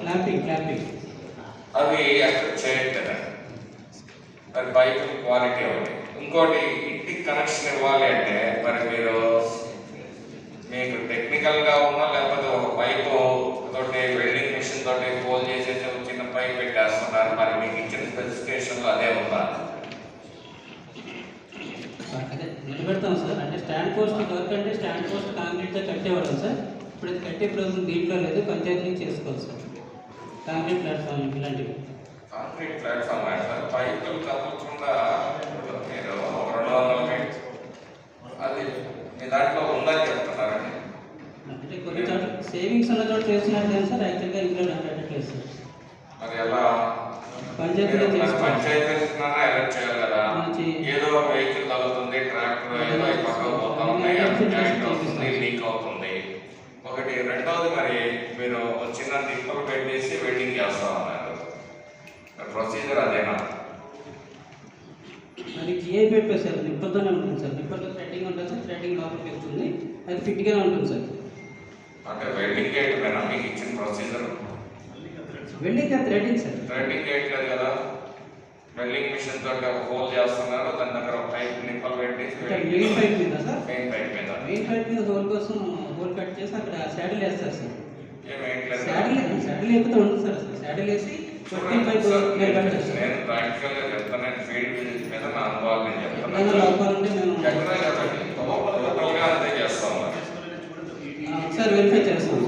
Clamping clamping అవి అక్కడ చేయట్లేదండి మరి పైపు క్వాలిటీ ఒకటి. ఇంకోటి ఇంటికి కనెక్షన్ ఇవ్వాలి అంటే మరి మీరు మీకు టెక్నికల్గా ఉన్నా లేకపోతే ఒక పైపు తోటి వెల్డింగ్ మిషన్ తోటి హోల్ చేసేసి ఒక చిన్న పైప్ పెట్టేస్తున్నారు. మరి మీకు ఇచ్చిన స్పెసిఫికేషన్లో అదే ఉందా? నిలబెడతాం సార్ అంటే స్టాండ్ పోస్ట్ వర్క్ అంటే స్టాండ్ పోస్ట్ కాంక్రీట్తో కట్టేవాళ్ళం సార్ ఇప్పుడు కట్టే ప్రయోజనం దీంట్లో లేదు పంచాయతీ నుంచి చేసుకోవాలి సార్ కాంక్రీట్ ప్లాట్ఫామ్ ఇలాంటివి కాంక్రీట్ ప్లాట్ఫామ్ సార్ పైపులు కదలకుండా మీరు రెండు వందల మీటర్ అది మీ దాంట్లో ఉందని చెప్తున్నారండి అంటే కొన్ని చోట్ల సేవింగ్స్ ఉన్న చోట సార్ యాక్చువల్గా ఇంట్లో పెట్టట్లేదు సార్ మరి ఎలా? పంచాయతీలో ఎలక్ట్ చేయాలి కదా. ఏదో ఒక వెహికల్ తగ్గుతుంది ట్రాక్టర్ ఏదో పక్కకు పోతా ఉన్నాయి ఒకటి రెండోది మరి మీరు చిన్న నిప్పులు పెట్టేసి వెల్డింగ్ చేస్తా ఉన్నారు. ప్రొసీజర్ అదేనా అది జిఐ పెట్టే సార్? నిప్పలతోనే ఉంటుంది సార్. నిప్పలతో థ్రెడ్డింగ్ ఉంటుంది సార్. థ్రెడ్డింగ్ లోపలికి వెళ్తుంది అది ఫిట్గానే ఉంటుంది సార్. అంటే వెల్డింగ్ చేయటమేనా మీకు ఇచ్చిన ప్రొసీజర్ వెల్డింగ్ కాదు థ్రెడ్డింగ్ సార్. వెల్డింగ్ చేయట్లేదు కదా. వెల్డింగ్ మిషన్ తోటి ఒక హోల్ చేస్తున్నారు. దాని దగ్గర ఒక పైప్ నిప్పలు ఇక్కడ మెయిన్ పైప్ మీద సార్? మెయిన్ పైప్ మీద. మెయిన్ పైప్ మీద హోల్ కోసం హోల్ కట్ చేసి అక్కడ శాడిల్ వేస్తారు సార్. శాడిల్ శాడిల్ లేకపోతే ఉండదు సార్ అసలు. శాడిల్ వేసి ఫిఫ్టీన్ పైప్ మీరు కట్టారు సార్ నేను ప్రాక్టికల్గా చెప్తాను ఫీల్డ్ విజిట్ మీద నా అనుభవాలు నేను మేము చెప్పండి. గా అంతే చేస్తాం. వెరిఫై చేస్తాం